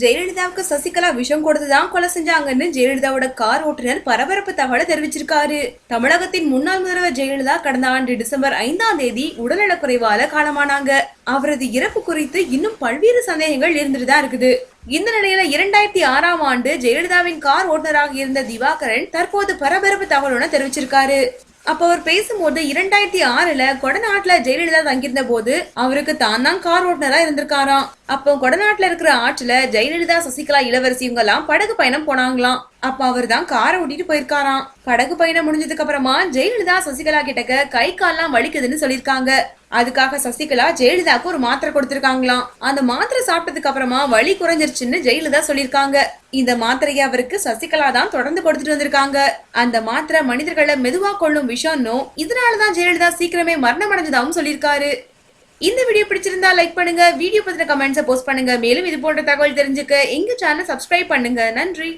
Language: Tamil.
ஜெயலலிதாவுக்கு சசிகலா விஷம் கொடுத்துதான் கொலை செஞ்சாங்கன்னு ஜெயலலிதாவோட கார் ஓட்டுநர் பரபரப்பு தகவலை தெரிவிச்சிருக்காரு. தமிழகத்தின் முன்னாள் முதல்வர் ஜெயலலிதா கடந்த ஆண்டு டிசம்பர் ஐந்தாம் தேதி உடல்நலக்குறைவால காலமானாங்க. அவரது இறப்பு குறித்து இன்னும் பல்வேறு சந்தேகங்கள் இருந்துட்டுதான் இருக்குது. இந்த நிலையில இரண்டாயிரத்தி ஆறாம் ஆண்டு ஜெயலலிதாவின் கார் ஓட்டுநராக இருந்த திவாகரன் தற்போது பரபரப்பு தகவலுடன் தெரிவிச்சிருக்காரு. அப்போ அவர் பேசும்போது இரண்டாயிரத்தி ஆறுல கொடநாட்டுல ஜெயலலிதா தங்கியிருந்த போது அவருக்கு தான் தான் கார் ஓட்டுநரா இருந்திருக்காராம். அப்போ கொடநாட்டுல இருக்கிற ஆற்றுல ஜெயலலிதா சசிகலா இளவரசி இவங்க எல்லாம் படகு பயணம் போனாங்களாம். அப்ப அவர் தான் காரை ஓட்டிட்டு போயிருக்காராம். படகு பயணம் முடிஞ்சதுக்கு அப்புறமா ஜெயலலிதா சசிகலா கிட்டக்க கை கால்லாம் வலிக்குதுன்னு சொல்லியிருக்காங்க. அதுக்காக சசிகலா ஜெயலலிதாக்கு ஒரு மாத்திரை கொடுத்திருக்காங்களாம். அந்த மாத்திரை சாப்பிட்டதுக்கு அப்புறமா வலி குறைஞ்சிருச்சுன்னு ஜெயலலிதா சொல்லியிருக்காங்க. இந்த மாத்திரையை அவருக்கு சசிகலா தான் தொடர்ந்து கொடுத்துட்டு வந்திருக்காங்க. அந்த மாத்திரை மனிதர்களை மெதுவா கொள்ளும் விஷயம்னு இதனாலதான் ஜெயலலிதா சீக்கிரமே மரணம் அடைஞ்சதாகவும் சொல்லியிருக்காரு. இந்த வீடியோ பிடிச்சிருந்தா லைக் பண்ணுங்க வீடியோ பத்தின கமெண்ட்ஸை போஸ்ட் பண்ணுங்க. மேலும் இது போன்ற தகவல் தெரிஞ்சுக்க எங்க சேனல் சப்ஸ்கிரைப் பண்ணுங்க. நன்றி.